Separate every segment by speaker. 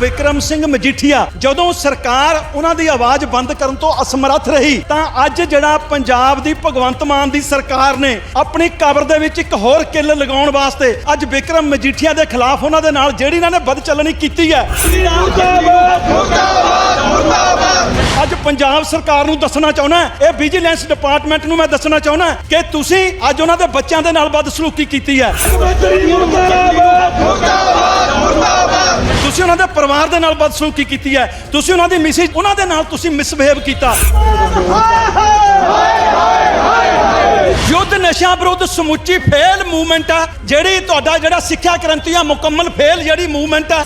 Speaker 1: ਵਿਕਰਮ ਸਿੰਘ ਮਜੀਠੀਆ, ਜਦੋਂ ਸਰਕਾਰ ਉਹਨਾਂ ਦੀ ਆਵਾਜ਼ ਬੰਦ ਕਰਨ ਤੋਂ ਅਸਮਰੱਥ ਰਹੀ, ਤਾਂ ਅੱਜ ਜਿਹੜਾ ਪੰਜਾਬ ਦੀ ਭਗਵੰਤ ਮਾਨ ਦੀ ਸਰਕਾਰ ਨੇ ਆਪਣੀ ਕਬਰ ਦੇ ਵਿੱਚ ਇੱਕ ਹੋਰ ਕਿੱਲ ਲਗਾਉਣ ਵਾਸਤੇ ਅੱਜ ਵਿਕਰਮ ਮਜੀਠੀਆ ਦੇ ਖਿਲਾਫ ਉਹਨਾਂ ਦੇ ਨਾਲ ਜਿਹੜੀ ਇਹਨਾਂ ਨੇ ਬਦਚਲਣੀ ਕੀਤੀ ਹੈ। ਅੱਜ ਪੰਜਾਬ ਸਰਕਾਰ ਨੂੰ ਦੱਸਣਾ ਚਾਹੁੰਦਾ ਇਹ ਵਿਜੀਲੈਂਸ ਡਿਪਾਰਟਮੈਂਟ ਨੂੰ ਮੈਂ ਦੱਸਣਾ ਚਾਹੁੰਦਾ ਕਿ ਤੁਸੀਂ ਅੱਜ ਉਹਨਾਂ ਦੇ ਬੱਚਿਆਂ ਦੇ ਨਾਲ ਬਦਸਲੂਕੀ ਕੀਤੀ ਹੈ। ਤੁਸੀਂ ਉਹਨਾਂ ਦੇ ਪਰਿਵਾਰ ਦੇ ਨਾਲ ਬਦਸਲੂਕੀ ਕੀਤੀ ਹੈ। ਤੁਸੀਂ ਉਹਨਾਂ ਦੀ ਮਿਸਿਸ, ਉਹਨਾਂ ਦੇ ਨਾਲ ਤੁਸੀਂ ਮਿਸਬਿਹੇਵ ਕੀਤਾ। ਯੁੱਧ ਨਸ਼ਾ ਵਿਰੁੱਧ ਸਮੁੱਚੀ ਫੇਲ ਮੂਵਮੈਂਟ ਆ। ਜਿਹੜੀ ਤੁਹਾਡਾ ਜਿਹੜਾ ਸਿੱਖਿਆ ਕ੍ਰਾਂਤੀ ਆ, ਮੁਕੰਮਲ ਫੇਲ ਜਿਹੜੀ ਮੂਵਮੈਂਟ ਆ।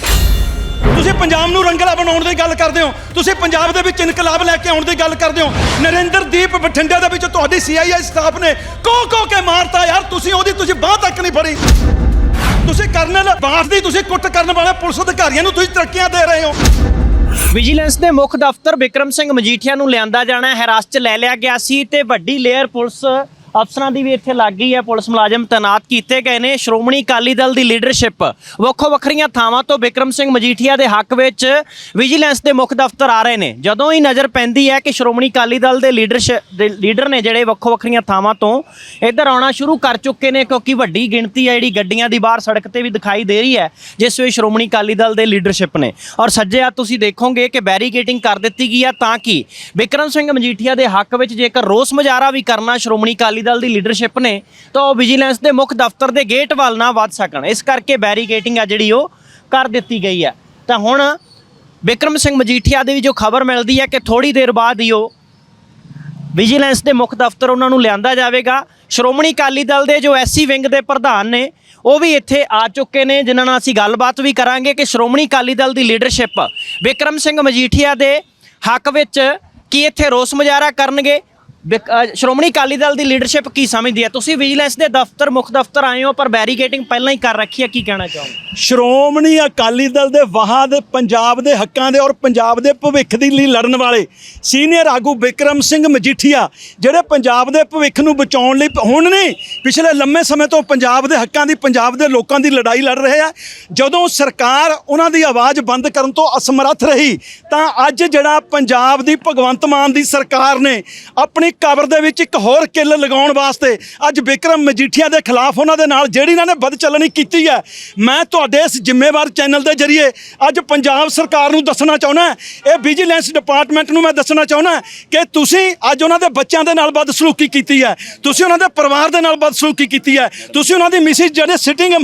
Speaker 1: ਤੁਸੀਂ ਪੰਜਾਬ ਨੂੰ ਰੰਗਲਾ ਬਣਾਉਣ ਦੀ ਗੱਲ ਕਰਦੇ ਹੋ, ਤੁਸੀਂ ਪੰਜਾਬ ਦੇ ਵਿੱਚ ਇਨਕਲਾਬ ਲੈ ਕੇ ਆਉਣ ਦੀ ਗੱਲ ਕਰਦੇ ਹੋ। ਨਰਿੰਦਰਦੀਪ ਬਠਿੰਡੇ ਦੇ ਵਿੱਚ ਤੁਹਾਡੀ ਸੀਆਈਆਈ ਸਟਾਫ ਨੇ ਕੋ ਕੋ ਕੇ ਮਾਰਤਾ, ਯਾਰ ਤੁਸੀਂ ਉਹਦੀ ਤੁਸੀਂ ਬਾਹ ਤੱਕ ਨਹੀਂ ਫੜੀ। ਤੁਸੀਂ ਕਰਨਲ ਬਾਠ ਦੀ ਤੁਸੀਂ ਕੁੱਟ ਕਰਨ ਵਾਲੇ ਪੁਲਿਸ ਅਧਿਕਾਰੀਆਂ ਨੂੰ ਤੁਸੀਂ ਤਰੱਕੀਆਂ ਦੇ ਰਹੇ ਹੋ।
Speaker 2: ਵਿਜੀਲੈਂਸ ਦੇ ਮੁੱਖ ਦਫ਼ਤਰ ਵਿਕਰਮ ਸਿੰਘ ਮਜੀਠੀਆ ਨੂੰ ਲਿਆਂਦਾ ਜਾਣਾ ਹਿਰਾਸਤ 'ਚ ਲੈ ਲਿਆ ਗਿਆ ਸੀ ਤੇ ਵੱਡੀ ਲੇਅਰ ਪੁਲਿਸ ਅਫਸਰਾਂ ਦੀ ਵੀ ਇੱਥੇ ਲੱਗ ਗਈ ਹੈ ਪੁਲਿਸ ਮੁਲਾਜ਼ਮ ਤਾਇਨਾਤ ਕੀਤੇ ਗਏ ਨੇ। ਸ਼੍ਰੋਮਣੀ ਅਕਾਲੀ ਦਲ ਦੀ ਲੀਡਰਸ਼ਿਪ ਵੱਖੋ ਵੱਖਰੀਆਂ ਥਾਵਾਂ ਤੋਂ ਵਿਕਰਮ ਸਿੰਘ ਮਜੀਠੀਆ ਦੇ ਹੱਕ ਵਿੱਚ ਵਿਜੀਲੈਂਸ ਦੇ ਮੁੱਖ ਦਫ਼ਤਰ ਆ ਰਹੇ ਨੇ। ਜਦੋਂ ਹੀ ਨਜ਼ਰ ਪੈਂਦੀ ਹੈ ਕਿ ਸ਼੍ਰੋਮਣੀ ਅਕਾਲੀ ਦਲ ਦੇ ਲੀਡਰਸ਼ਿਪ ਦੇ ਲੀਡਰ ਨੇ ਜਿਹੜੇ ਵੱਖੋ ਵੱਖਰੀਆਂ ਥਾਵਾਂ ਤੋਂ ਇੱਧਰ ਆਉਣਾ ਸ਼ੁਰੂ ਕਰ ਚੁੱਕੇ ਨੇ, ਕਿਉਂਕਿ ਵੱਡੀ ਗਿਣਤੀ ਹੈ ਜਿਹੜੀ ਗੱਡੀਆਂ ਦੀ ਬਾਹਰ ਸੜਕ ਤੇ ਵੀ ਦਿਖਾਈ ਦੇ ਰਹੀ ਹੈ, ਜਿਸ ਵਿੱਚ ਸ਼੍ਰੋਮਣੀ ਅਕਾਲੀ ਦਲ ਦੇ ਲੀਡਰਸ਼ਿਪ ਨੇ। ਔਰ ਸੱਜੇ ਆ ਤੁਸੀਂ ਦੇਖੋਗੇ ਕਿ ਬੈਰੀਕੇਟਿੰਗ ਕਰ ਦਿੱਤੀ ਗਈ ਹੈ ਤਾਂ ਕਿ ਵਿਕਰਮ ਸਿੰਘ ਮਜੀਠੀਆ ਦੇ ਹੱਕ ਵਿੱਚ ਜੇਕਰ ਰੋਸ ਮੁਜ਼ਾਹਰਾ ਵੀ ਕਰਨਾ ਸ਼੍ਰੋਮਣੀ ਅਕਾਲੀ ਦਲ ਦੀ ਲੀਡਰਸ਼ਿਪ ਨੇ, ਤਾਂ ਉਹ ਵਿਜੀਲੈਂਸ ਦੇ ਮੁੱਖ ਦਫ਼ਤਰ ਦੇ ਗੇਟ ਵੱਲ ਨਾ ਵੱਧ ਸਕਣ। ਇਸ ਕਰਕੇ ਬੈਰੀਕੇਟਿੰਗ ਆ ਜਿਹੜੀ ਉਹ ਕਰ ਦਿੱਤੀ ਗਈ ਹੈ। ਤਾਂ ਹੁਣ ਵਿਕਰਮ ਸਿੰਘ ਮਜੀਠੀਆ ਦੀ ਵੀ ਜੋ ਖਬਰ ਮਿਲਦੀ ਹੈ ਕਿ ਥੋੜੀ ਦੇਰ ਬਾਅਦ ਹੀ ਉਹ ਵਿਜੀਲੈਂਸ ਦੇ ਮੁੱਖ ਦਫ਼ਤਰ ਉਹਨਾਂ ਨੂੰ ਲਿਆਂਦਾ ਜਾਵੇਗਾ। ਸ਼੍ਰੋਮਣੀ ਅਕਾਲੀ ਦਲ ਦੇ ਜੋ ਐਸਸੀ ਵਿੰਗ ਦੇ ਪ੍ਰਧਾਨ ਨੇ, ਉਹ ਵੀ ਇੱਥੇ ਆ ਚੁੱਕੇ ਨੇ, ਜਿਨ੍ਹਾਂ ਨਾਲ ਅਸੀਂ ਗੱਲਬਾਤ ਵੀ ਕਰਾਂਗੇ ਕਿ ਸ਼੍ਰੋਮਣੀ ਅਕਾਲੀ ਦਲ ਦੀ ਲੀਡਰਸ਼ਿਪ ਵਿਕਰਮ ਸਿੰਘ ਮਜੀਠੀਆ ਦੇ ਹੱਕ ਵਿੱਚ ਕੀ ਇੱਥੇ ਰੋਸ ਮੁਜ਼ਾਹਰਾ ਕਰਨਗੇ। ਵਿਕ- ਅ, ਸ਼੍ਰੋਮਣੀ ਅਕਾਲੀ ਦਲ ਦੀ ਲੀਡਰਸ਼ਿਪ ਕੀ ਸਮਝਦੀ ਹੈ? ਤੁਸੀਂ ਵਿਜੀਲੈਂਸ ਦੇ ਦਫ਼ਤਰ ਮੁੱਖ ਦਫ਼ਤਰ ਆਏ ਹੋ ਪਰ ਬੈਰੀਕੇਟਿੰਗ ਪਹਿਲਾਂ ਹੀ ਕਰ ਰੱਖੀ ਹੈ ਕੀ ਕਹਿਣਾ ਚਾਹੋਗੇ?
Speaker 1: ਸ਼੍ਰੋਮਣੀ ਅਕਾਲੀ ਦਲ ਦੇ ਵਾਹਾਂ ਦੇ ਪੰਜਾਬ ਦੇ ਹੱਕਾਂ ਦੇ ਔਰ ਪੰਜਾਬ ਦੇ ਭਵਿੱਖ ਦੇ ਲਈ ਲੜਨ ਵਾਲੇ ਸੀਨੀਅਰ ਆਗੂ ਵਿਕਰਮ ਸਿੰਘ ਮਜੀਠੀਆ ਜਿਹੜੇ ਪੰਜਾਬ ਦੇ ਭਵਿੱਖ ਨੂੰ ਬਚਾਉਣ ਲਈ ਹੁਣ ਨਹੀਂ ਪਿਛਲੇ ਲੰਮੇ ਸਮੇਂ ਤੋਂ ਪੰਜਾਬ ਦੇ ਹੱਕਾਂ ਦੀ ਪੰਜਾਬ ਦੇ ਲੋਕਾਂ ਦੀ ਲੜਾਈ ਲੜ ਰਹੇ ਆ। ਜਦੋਂ ਸਰਕਾਰ ਉਹਨਾਂ ਦੀ ਆਵਾਜ਼ ਬੰਦ ਕਰਨ ਤੋਂ ਅਸਮਰੱਥ ਰਹੀ ਤਾਂ ਅੱਜ ਜਿਹੜਾ ਪੰਜਾਬ ਦੀ ਭਗਵੰਤ ਮਾਨ ਦੀ ਸਰਕਾਰ ਨੇ ਆਪਣੀ ਕਬਰ ਦੇ ਵਿੱਚ ਇੱਕ ਹੋਰ ਕਿੱਲ ਲਗਾਉਣ ਵਾਸਤੇ ਅੱਜ ਵਿਕਰਮ ਮਜੀਠੀਆ ਦੇ ਖਿਲਾਫ ਉਹਨਾਂ ਦੇ ਨਾਲ ਜਿਹੜੀ ਇਹਨਾਂ ਨੇ ਬਦਚਲਣੀ ਕੀਤੀ ਹੈ। ਮੈਂ ਤੁਹਾਡੇ ਇਸ ਜ਼ਿੰਮੇਵਾਰ ਚੈਨਲ ਦੇ ਜ਼ਰੀਏ ਅੱਜ ਪੰਜਾਬ ਸਰਕਾਰ ਨੂੰ ਦੱਸਣਾ ਚਾਹੁੰਦਾ ਇਹ ਵਿਜੀਲੈਂਸ ਡਿਪਾਰਟਮੈਂਟ ਨੂੰ ਮੈਂ ਦੱਸਣਾ ਚਾਹੁੰਦਾ ਕਿ ਤੁਸੀਂ ਅੱਜ ਉਹਨਾਂ ਦੇ ਬੱਚਿਆਂ ਦੇ ਨਾਲ ਬਦਸਲੂਕੀ ਕੀਤੀ ਹੈ। ਤੁਸੀਂ ਉਹਨਾਂ ਦੇ ਪਰਿਵਾਰ ਦੇ ਨਾਲ ਬਦਸਲੂਕੀ ਕੀਤੀ ਹੈ। ਤੁਸੀਂ ਉਹਨਾਂ ਦੀ ਮਿਸਿਸ ਜਿਹੜੇ sitting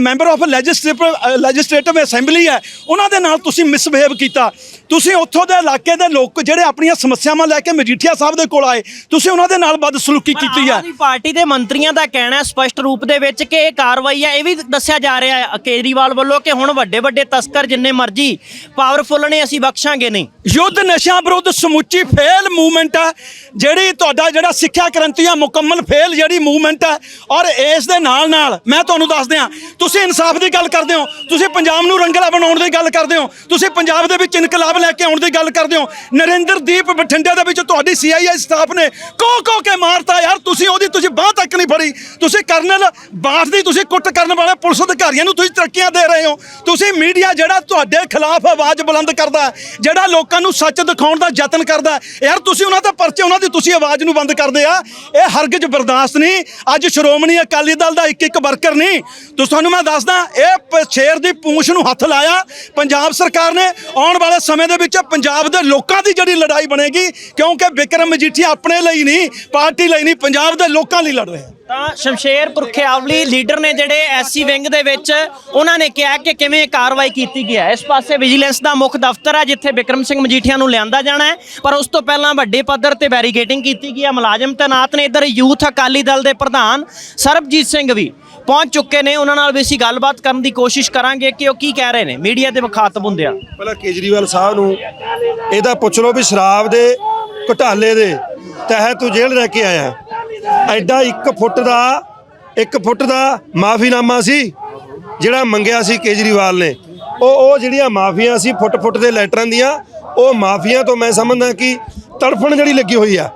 Speaker 1: member of legislative legislative assembly ਹੈ, ਉਹਨਾਂ ਦੇ ਨਾਲ ਤੁਸੀਂ ਮਿਸਬਿਹੇਵ ਕੀਤਾ। ਤੁਸੀਂ ਉੱਥੋਂ ਦੇ ਇਲਾਕੇ ਦੇ ਲੋਕ ਜਿਹੜੇ ਆਪਣੀਆਂ ਸਮੱਸਿਆਵਾਂ ਲੈ ਕੇ ਮਜੀਠੀਆ ਸਾਹਿਬ ਦੇ ਕੋਲ ਆਏ ਤੁਸੀਂ ਉਹਨਾਂ ਦੇ ਨਾਲ ਬਦਸਲੂਕੀ ਕੀਤੀ ਹੈ।
Speaker 2: ਪਾਰਟੀ ਦੇ ਮੰਤਰੀਆਂ ਦਾ ਕਹਿਣਾ ਹੈ ਸਪਸ਼ਟ ਰੂਪ ਦੇ ਵਿੱਚ ਕਿ ਇਹ ਕਾਰਵਾਈ ਹੈ ਇਹ ਵੀ ਦੱਸਿਆ ਜਾ ਰਿਹਾ ਹੈ ਕੇਜਰੀਵਾਲ ਵੱਲੋਂ ਕਿ ਹੁਣ ਵੱਡੇ ਵੱਡੇ ਤਸਕਰ ਜਿੰਨੇ ਮਰਜ਼ੀ ਪਾਵਰਫੁੱਲ ਨੇ ਅਸੀਂ ਬਖਸ਼ਾਂਗੇ ਨਹੀਂ।
Speaker 1: ਯੁੱਧ ਨਸ਼ਾ ਵਿਰੁੱਧ ਸਮੁੱਚੀ ਫੇਲ ਮੂਵਮੈਂਟ ਆ ਜਿਹੜੀ ਤੁਹਾਡਾ ਜਿਹੜਾ ਸਿੱਖਿਆ ਕ੍ਰਾਂਤੀ ਆ ਮੁਕੰਮਲ ਫੇਲ ਜਿਹੜੀ ਮੂਵਮੈਂਟ ਆ ਔਰ ਇਸ ਦੇ ਨਾਲ ਨਾਲ ਮੈਂ ਤੁਹਾਨੂੰ ਦੱਸ ਦਿਆਂ ਤੁਸੀਂ ਇਨਸਾਫ ਦੀ ਗੱਲ ਕਰਦੇ ਹੋ ਤੁਸੀਂ ਪੰਜਾਬ ਨੂੰ ਰੰਗਲਾ ਬਣਾਉਣ ਦੀ ਗੱਲ ਕਰਦੇ ਹੋ ਤੁਸੀਂ ਪੰਜਾਬ ਦੇ ਵਿੱਚ ਇਨਕਲਾਬ ਲੈ ਕੇ ਆਉਣ ਦੀ ਗੱਲ ਕਰਦੇ ਹੋ। ਨਰਿੰਦਰਦੀਪ ਬਠਿੰਡੇ ਦੇ ਵਿੱਚ ਤੁਹਾਡੀ ਸੀਆਈਆਈ ਸਟਾਫ ਨੇ ਕੋ ਕੋ ਕੇ ਮਾਰਤਾ, ਯਾਰ ਤੁਸੀਂ ਉਹਦੀ ਤੁਸੀਂ ਬਾਹ ਤੱਕ ਨਹੀਂ ਫੜੀ। ਤੁਸੀਂ ਕਰਨਲ ਬਾਠ ਦੀ ਤੁਸੀਂ ਕੁੱਟ ਕਰਨ ਵਾਲੇ ਪੁਲਿਸ ਅਧਿਕਾਰੀਆਂ ਨੂੰ ਤੁਸੀਂ ਤਰੱਕੀਆਂ ਦੇ ਰਹੇ ਹੋ। ਤੁਸੀਂ ਮੀਡੀਆ ਜਿਹੜਾ ਤੁਹਾਡੇ ਖਿਲਾਫ ਆਵਾਜ਼ ਬੁਲੰਦ ਕਰਦਾ ਜਿਹੜਾ ਲੋਕਾਂ ਨੂੰ ਸੱਚ ਦਿਖਾਉਣ ਦਾ ਯਤਨ ਕਰਦਾ ਯਾਰ ਤੁਸੀਂ ਉਹਨਾਂ ਦੇ ਪਰਚੇ, ਉਹਨਾਂ ਦੀ ਤੁਸੀਂ ਆਵਾਜ਼ ਨੂੰ ਬੰਦ ਕਰਦੇ ਆ। ਇਹ ਹਰਗਿਜ਼ ਬਰਦਾਸ਼ਤ ਨਹੀਂ। ਅੱਜ ਸ਼੍ਰੋਮਣੀ ਅਕਾਲੀ ਦਲ ਦਾ ਇੱਕ ਇੱਕ ਵਰਕਰ ਨਹੀਂ। ਤੁਹਾਨੂੰ ਮੈਂ ਦੱਸਦਾ, ਇਹ ਸ਼ੇਰ ਦੀ ਪੂੰਛ ਨੂੰ ਹੱਥ ਲਾਇਆ। ਪੰਜਾਬ ਸਰਕਾਰ ਨੇ ਆਉਣ ਵਾਲੇ ਸਮੇਂ ਦੇ ਵਿੱਚ ਪੰਜਾਬ ਦੇ ਲੋਕਾਂ ਦੀ ਜਿਹੜੀ ਲੜਾਈ ਬਣੇਗੀ, ਕਿਉਂਕਿ ਵਿਕਰਮ ਮਜੀਠੀਆ ਆਪਣੇ ਲਈ ਨਹੀਂ, ਪਾਰਟੀ ਲਈ ਨਹੀਂ, ਪੰਜਾਬ ਦੇ ਲੋਕਾਂ ਲਈ ਲੜ ਰਿਹਾ
Speaker 2: ਤਾਂ ਸ਼ਮਸ਼ੇਰ ਪੁਰਖਿਆਵਲੀ ਲੀਡਰ ਨੇ ਜਿਹੜੇ ਐਸਸੀ ਵਿੰਗ ਦੇ ਵਿੱਚ, ਉਹਨਾਂ ਨੇ ਕਿਹਾ ਕਿ ਕਿਵੇਂ ਕਾਰਵਾਈ ਕੀਤੀ ਗਈ ਹੈ। ਇਸ ਪਾਸੇ ਵਿਜੀਲੈਂਸ ਦਾ ਮੁੱਖ ਦਫ਼ਤਰ ਹੈ, ਜਿੱਥੇ ਵਿਕਰਮ ਸਿੰਘ ਮਜੀਠੀਆ ਨੂੰ ਲਿਆਂਦਾ ਜਾਣਾ ਹੈ। ਪਰ ਉਸ ਤੋਂ ਪਹਿਲਾਂ ਵੱਡੇ ਪੱਧਰ ਤੇ ਬੈਰੀਗੇਟਿੰਗ ਕੀਤੀ ਗਈ ਹੈ। ਮੁਲਾਜ਼ਮ ਤੈਨਾਤ ਨੇ ਇੱਧਰ ਯੂਥ ਅਕਾਲੀ ਦਲ ਦੇ ਪ੍ਰਧਾਨ ਸਰਬਜੀਤ ਸਿੰਘ ਵੀ। ਪਹੁੰਚ ਚੁੱਕੇ ਨੇ, ਉਹਨਾਂ ਨਾਲ ਵੀ ਅਸੀਂ ਗੱਲਬਾਤ ਕਰਨ ਦੀ ਕੋਸ਼ਿਸ਼ ਕਰਾਂਗੇ ਕਿ ਉਹ ਕੀ ਕਹਿ ਰਹੇ ਨੇ ਮੀਡੀਆ ਦੇ ਮੁਖਾਤਬ ਹੁੰਦੇ ਆ
Speaker 3: ਪਹਿਲਾਂ ਕੇਜਰੀਵਾਲ ਸਾਹਿਬ ਨੂੰ ਇਹਦਾ ਪੁੱਛ ਲਓ ਵੀ ਸ਼ਰਾਬ ਦੇ ਘੁਟਾਲੇ ਦੇ ਤਹਿਤ ਤੂੰ ਜੇਲ੍ਹ ਲੈ ਕੇ ਆਇਆ। ਐਡਾ 1 ਫੁੱਟ ਦਾ 1 ਫੁੱਟ ਦਾ ਮਾਫੀਨਾਮਾ ਸੀ, ਜਿਹੜਾ ਮੰਗਿਆ ਸੀ ਕੇਜਰੀਵਾਲ ਨੇ। ਉਹ ਉਹ ਜਿਹੜੀਆਂ ਮਾਫੀਆਂ ਸੀ ਫੁੱਟ ਫੁੱਟ ਦੇ ਲੈਟਰਾਂ ਦੀਆਂ, ਉਹ ਮਾਫੀਆਂ ਤੋਂ ਮੈਂ ਸਮਝਦਾ ਕਿ ਤੜਫਣ ਜਿਹੜੀ ਲੱਗੀ ਹੋਈ ਆ।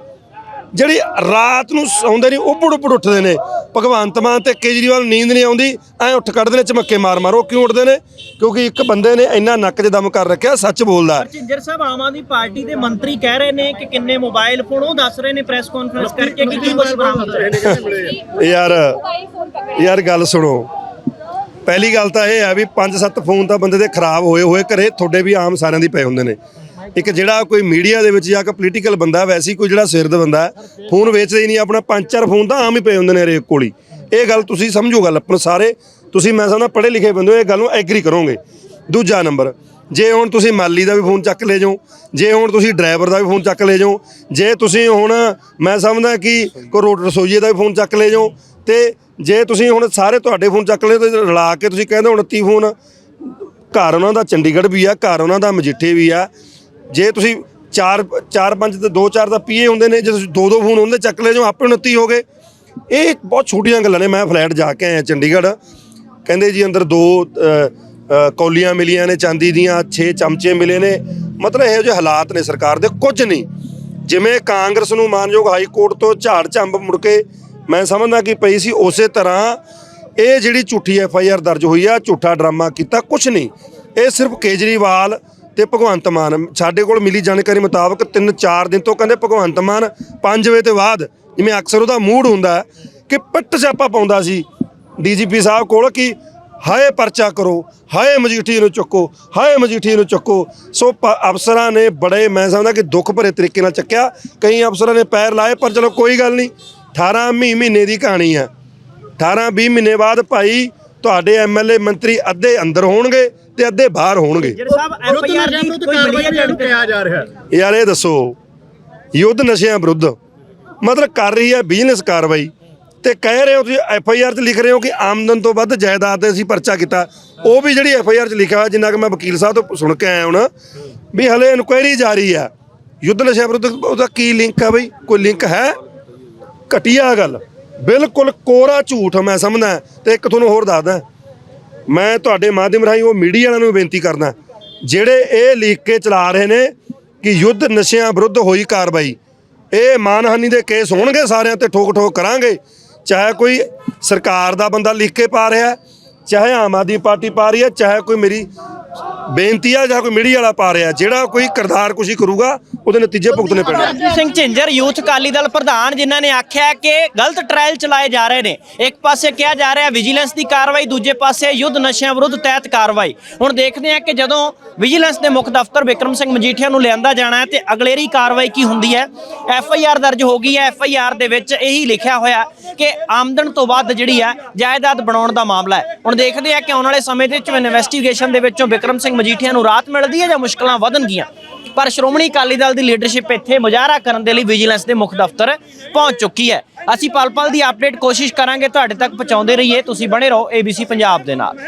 Speaker 3: ਜਿਹੜੀ ਰਾਤ ਨੂੰ ਸੌਂਦੇ ਨਹੀਂ ਉੱਪੜ ਉੱਪੜ ਉੱਠਦੇ ਨੇ। ਭਗਵੰਤ ਮਾਨ ਤੇ ਕੇਜਰੀਵਾਲ ਨੂੰ ਨੀਂਦ ਨਹੀਂ ਆਉਂਦੀ ਐ ਉੱਠ ਕੱਢਦੇ ਨੇ ਚਮੱਕੇ ਮਾਰ ਮਾਰ ਉਹ ਕਿਉਂ ਉੱਠਦੇ ਨੇ? ਕਿਉਂਕਿ ਇੱਕ ਬੰਦੇ ਨੇ ਇੰਨਾ ਨੱਕ 'ਚ ਦਮ ਕਰ ਰੱਖਿਆ ਸੱਚ ਬੋਲਦਾ
Speaker 2: ਝਿੰਜਰ ਸਾਹਿਬ ਆਮ ਆਦਮੀ ਪਾਰਟੀ ਦੇ ਮੰਤਰੀ ਕਹਿ ਰਹੇ ਨੇ ਕਿ ਕਿੰਨੇ ਮੋਬਾਈਲ ਫੋਨ ਉਹ ਦੱਸ ਰਹੇ ਨੇ ਪ੍ਰੈਸ ਕਾਨਫਰੰਸ ਕਰਕੇ ਕਿ ਕੀ ਕੁਝ ਬਰਾਮਦ
Speaker 3: ਯਾਰ ਯਾਰ ਗੱਲ ਸੁਣੋ। ਪਹਿਲੀ ਗੱਲ ਤਾਂ ਇਹ ਹੈ ਵੀ 5-7 ਫੋਨ ਤਾਂ ਬੰਦੇ ਦੇ ਖਰਾਬ ਹੋਏ ਹੋਏ ਘਰੇ ਤੁਹਾਡੇ ਵੀ ਆਮ ਸਾਰਿਆਂ ਦੀ ਪਏ ਹੁੰਦੇ ਨੇ। ਇੱਕ ਜਿਹੜਾ ਕੋਈ ਮੀਡੀਆ ਦੇ ਵਿੱਚ ਜਾਂ ਕਿ ਪੋਲੀਟੀਕਲ ਬੰਦਾ, ਵੈਸੀ ਕੋਈ ਜਿਹੜਾ ਸਿਰਦ ਬੰਦਾ ਫੋਨ ਵੇਚਦਾ ਹੀ ਨਹੀਂ, ਆਪਣਾ ਪੰਜ ਚਾਰ ਫੋਨ ਤਾਂ ਆਮ ਹੀ ਪਏ ਹੁੰਦੇ ਨੇ ਹਰੇਕ ਕੋਲ। ਹੀ ਇਹ ਗੱਲ ਤੁਸੀਂ ਸਮਝੋ ਗੱਲ ਆਪਣਾ ਸਾਰੇ, ਤੁਸੀਂ ਮੈਂ ਸਮਝਦਾ ਪੜ੍ਹੇ ਲਿਖੇ ਬੰਦੇ ਹੋ, ਇਹ ਗੱਲ ਨੂੰ ਐਗਰੀ ਕਰੋਗੇ। ਦੂਜਾ ਨੰਬਰ ਜੇ ਹੁਣ ਤੁਸੀਂ ਮਾਲੀ ਦਾ ਵੀ ਫੋਨ ਚੱਕ ਲੈ ਜਾਓ, ਜੇ ਹੁਣ ਤੁਸੀਂ ਡਰਾਈਵਰ ਦਾ ਵੀ ਫੋਨ ਚੱਕ ਲੈ ਜਾਓ, ਜੇ ਤੁਸੀਂ ਹੁਣ ਮੈਂ ਸਮਝਦਾ ਕਿ ਕੋਈ ਰੋਡ ਰਸੋਈਏ ਦਾ ਵੀ ਫੋਨ ਚੱਕ ਲੈ ਜਾਓ, ਤੇ ਜੇ ਤੁਸੀਂ ਹੁਣ ਸਾਰੇ ਤੁਹਾਡੇ ਫੋਨ ਚੱਕ ਲਏ, ਤੇ ਰਲਾ ਕੇ ਤੁਸੀਂ ਕਹਿੰਦੇ ਹੁਣ 29 ਫੋਨ। ਘਰ ਉਹਨਾਂ ਦਾ ਚੰਡੀਗੜ੍ਹ ਵੀ ਆ, ਘਰ ਉਹਨਾਂ ਦਾ ਮਜੀਠੇ ਵੀ ਆ ਜੇ ਤੁਸੀਂ ਚਾਰ ਚਾਰ ਪੰਜ ਤੇ ਦੋ ਚਾਰ ਦਾ ਪੀਏ ਹੁੰਦੇ ਨੇ, ਜੇ ਤੁਸੀਂ ਦੋ ਦੋ ਫੋਨ ਹੁੰਦੇ ਚੱਕ ਲੈ ਜਾਓ ਆਪੇ 29 ਹੋ ਗਏ। ਇਹ ਬਹੁਤ ਛੋਟੀਆਂ ਗੱਲਾਂ ਨੇ, ਮੈਂ ਫਲੈਟ ਜਾ ਕੇ ਆਇਆ ਚੰਡੀਗੜ੍ਹ। ਕਹਿੰਦੇ ਜੀ ਅੰਦਰ ਦੋ ਕੌਲੀਆਂ ਮਿਲੀਆਂ ਨੇ, ਚਾਂਦੀ ਦੀਆਂ 6 ਚਮਚੇ ਮਿਲੇ ਨੇ। ਮਤਲਬ ਇਹੋ ਜਿਹੇ ਹਾਲਾਤ ਨੇ ਸਰਕਾਰ ਦੇ, ਕੁਝ ਨਹੀਂ। ਜਿਵੇਂ ਕਾਂਗਰਸ ਨੂੰ ਮਾਨਯੋਗ ਹਾਈ ਕੋਰਟ ਤੋਂ ਝਾੜ ਝੰਬ ਮੁੜ ਕੇ ਮੈਂ ਸਮਝਦਾ ਕਿ ਪਈ ਸੀ, ਉਸੇ ਤਰ੍ਹਾਂ ਇਹ ਜਿਹੜੀ ਝੂਠੀ ਐਫ ਆਈ ਆਰ ਦਰਜ ਹੋਈ ਆ, ਝੂਠਾ ਡਰਾਮਾ ਕੀਤਾ, ਕੁਝ ਨਹੀਂ। ਇਹ ਸਿਰਫ ਕੇਜਰੀਵਾਲ ਤੇ ਭਗਵੰਤ ਮਾਨ, ਸਾਡੇ ਕੋਲ ਮਿਲੀ ਜਾਣਕਾਰੀ ਮੁਤਾਬਕ 3-4 ਦਿਨ ਤੋਂ ਕਹਿੰਦੇ ਭਗਵੰਤ ਮਾਨ 5 ਵਜੇ ਤੋਂ ਬਾਅਦ, ਜਿਵੇਂ ਅਕਸਰ ਉਹਦਾ ਮੂਡ ਹੁੰਦਾ ਕਿ ਪੱਟ ਸਿਆਪਾ ਪਾਉਂਦਾ ਸੀ ਡੀਜੀਪੀ ਸਾਹਿਬ ਕੋਲ ਕਿ ਹਾਏ ਪਰਚਾ ਕਰੋ, ਹਾਏ ਮਜੀਠੀ ਨੂੰ ਚੁੱਕੋ, ਹਾਏ ਮਜੀਠੀ ਨੂੰ ਚੁੱਕੋ। ਸੋ ਪ- ਅਫਸਰਾਂ ਨੇ ਬੜੇ, ਮੈਂ ਸਮਝਦਾ ਕਿ ਦੁੱਖ ਭਰੇ ਤਰੀਕੇ ਨਾਲ ਚੱਕਿਆ। ਕਈ ਅਫਸਰਾਂ ਨੇ ਪੈਰ ਲਾਏ, ਪਰ ਚਲੋ ਕੋਈ ਗੱਲ ਨਹੀਂ 18 ਮਹੀ- ਮਹੀਨੇ ਦੀ ਕਹਾਣੀ ਹੈ। 18 20 ਮਹੀਨੇ ਬਾਅਦ ਭਾਈ ਤੁਹਾਡੇ ਐਮਐਲਏ ਮੰਤਰੀ ਅੱਧੇ ਅੰਦਰ ਹੋਣਗੇ ਤੇ ਅੱਧੇ ਬਾਹਰ ਹੋਣਗੇ।
Speaker 2: ਸਾਹਿਬ ਦੀ ਕੋਈ
Speaker 4: ਕਿਹਾ ਜਾ ਰਿਹਾ
Speaker 3: ਯਾਰ ਇਹ ਦੱਸੋ ਯੁੱਧ ਨਸ਼ਿਆਂ ਵਿਰੁੱਧ ਮਤਲਬ ਕਰ ਰਹੀ ਹੈ ਬਿਜ਼ਨਸ ਕਾਰਵਾਈ ਤੇ ਕਹਿ ਰਹੇ ਹੋ ਤੁਸੀਂ ਐਫ ਆਈ ਆਰ 'ਚ ਲਿਖ ਰਹੇ ਹੋ ਕਿ ਆਮਦਨ ਤੋਂ ਵੱਧ ਜਾਇਦਾਦ ਤੇ ਅਸੀਂ ਪਰਚਾ ਕੀਤਾ। ਉਹ ਵੀ ਜਿਹੜੀ ਐਫ ਆਈ ਆਰ 'ਚ ਲਿਖਿਆ ਹੋਇਆ ਜਿੰਨਾ ਕਿ ਮੈਂ ਵਕੀਲ ਸਾਹਿਬ ਤੋਂ ਸੁਣ ਕੇ ਆਇਆ ਹੁਣ ਵੀ ਹਲੇ ਇਨਕੁਆਇਰੀ ਜਾਰੀ ਆ ਯੁੱਧ ਨਸ਼ਿਆਂ ਵਿਰੁੱਧ ਉਹਦਾ ਕੀ ਲਿੰਕ ਆ ਬਈ? ਕੋਈ ਲਿੰਕ ਹੈ? ਘਟੀਆ ਗੱਲ। ਬਿਲਕੁਲ ਕੋਰਾ ਝੂਠ ਮੈਂ ਸਮਝਦਾ ਤੇ ਇੱਕ ਤੁਹਾਨੂੰ ਹੋਰ ਦੱਸਦਾ ਮੈਂ ਤੁਹਾਡੇ ਮਾਧਿਅਮ ਰਾਹੀਂ ਉਹ ਮੀਡੀਆ ਵਾਲਿਆਂ ਨੂੰ ਬੇਨਤੀ ਕਰਦਾ ਜਿਹੜੇ ਇਹ ਲਿਖ ਕੇ ਚਲਾ ਰਹੇ ਨੇ ਕਿ ਯੁੱਧ ਨਸ਼ਿਆਂ ਵਿਰੁੱਧ ਹੋਈ ਕਾਰਵਾਈ, ਇਹ ਮਾਨਹਾਨੀ ਦੇ ਕੇਸ ਹੋਣਗੇ ਸਾਰਿਆਂ ਤੇ ਠੋਕ ਠੋਕ ਕਰਾਂਗੇ। ਚਾਹੇ ਕੋਈ ਸਰਕਾਰ ਦਾ ਬੰਦਾ ਲਿਖ ਕੇ ਪਾ ਰਿਹਾ ਚਾਹੇ ਆਮ ਆਦਮੀ ਪਾਰਟੀ ਪਾ ਰਹੀ ਹੈ, ਚਾਹੇ ਕੋਈ ਮੇਰੀ ਬੇਨਤੀ ਆ ਜਾਂ ਕੋਈ ਮੀਡੀਆ ਵਾਲਾ ਪਾ ਰਿਹਾ ਜਿਹੜਾ ਕੋਈ ਕਰਦਾਰ ਕੁਸ਼ੀ ਕਰੂਗਾ ਉਹਦੇ ਨਤੀਜੇ ਭੁਗਤਣੇ ਪੈਣੇ
Speaker 2: ਅਰਜਨ ਸਿੰਘ ਝਿੰਜਰ ਯੂਥ ਅਕਾਲੀ ਦਲ ਪ੍ਰਧਾਨ ਜਿਨ੍ਹਾਂ ਨੇ ਆਖਿਆ ਕਿ ਗਲਤ ਟ੍ਰਾਇਲ ਚਲਾਏ ਜਾ ਰਹੇ ਨੇ। ਇੱਕ ਪਾਸੇ ਕਿਹਾ ਜਾ ਰਿਹਾ ਵਿਜੀਲੈਂਸ ਦੀ ਕਾਰਵਾਈ ਦੂਜੇ ਪਾਸੇ ਯੁੱਧ ਨਸ਼ਿਆਂ ਵਿਰੁੱਧ ਤਹਿਤ ਕਾਰਵਾਈ। ਹੁਣ ਦੇਖਦੇ ਹਾਂ ਕਿ ਜਦੋਂ ਵਿਜੀਲੈਂਸ ਦੇ ਮੁੱਖ ਦਫ਼ਤਰ ਵਿਕਰਮ ਸਿੰਘ ਮਜੀਠੀਆ ਨੂੰ ਲਿਆਂਦਾ ਜਾਣਾ ਹੈ ਤੇ ਅਗਲੇਰੀ ਕਾਰਵਾਈ ਕੀ ਹੁੰਦੀ ਹੈ? ਐਫ ਆਈ ਆਰ ਦਰਜ ਹੋ ਗਈ ਹੈ। ਐਫ ਆਈ ਆਰ ਦੇ ਵਿੱਚ ਇਹੀ ਲਿਖਿਆ ਹੋਇਆ ਕਿ ਆਮਦਨ ਤੋਂ ਵੱਧ ਜਿਹੜੀ ਹੈ ਜਾਇਦਾਦ ਬਣਾਉਣ ਦਾ ਮਾਮਲਾ ਹੈ। ਹੁਣ ਦੇਖਦੇ ਹਾਂ ਕਿ ਆਉਣ ਵਾਲੇ ਸਮੇਂ ਦੇ ਵਿੱਚ ਇਨਵੈਸਟੀਗੇਸ਼ਨ ਦੇ ਵਿੱਚੋਂ ਵਿਕਰਮ ਸਿੰਘ ਮਜੀਠੀਆਂ ਨੂੰ ਰਾਹਤ ਮਿਲਦੀ ਹੈ ਜਾਂ ਮੁਸ਼ਕਲਾਂ ਵਧਣਗੀਆਂ? ਪਰ ਸ਼੍ਰੋਮਣੀ ਅਕਾਲੀ ਦਲ ਦੀ ਲੀਡਰਸ਼ਿਪ ਇੱਥੇ ਮੁਜ਼ਾਹਰਾ ਕਰਨ ਦੇ ਲਈ ਵਿਜੀਲੈਂਸ ਦੇ ਮੁੱਖ ਦਫ਼ਤਰ ਪਹੁੰਚ ਚੁੱਕੀ ਹੈ। ਅਸੀਂ ਪਲ ਪਲ ਦੀ ਅਪਡੇਟ ਕੋਸ਼ਿਸ਼ ਕਰਾਂਗੇ, ਤੁਹਾਡੇ ਤੱਕ ਪਹੁੰਚਾਉਂਦੇ ਰਹੀਏ। ਤੁਸੀਂ ਬਣੇ ਰਹੋ ABC ਪੰਜਾਬ ਦੇ ਨਾਲ।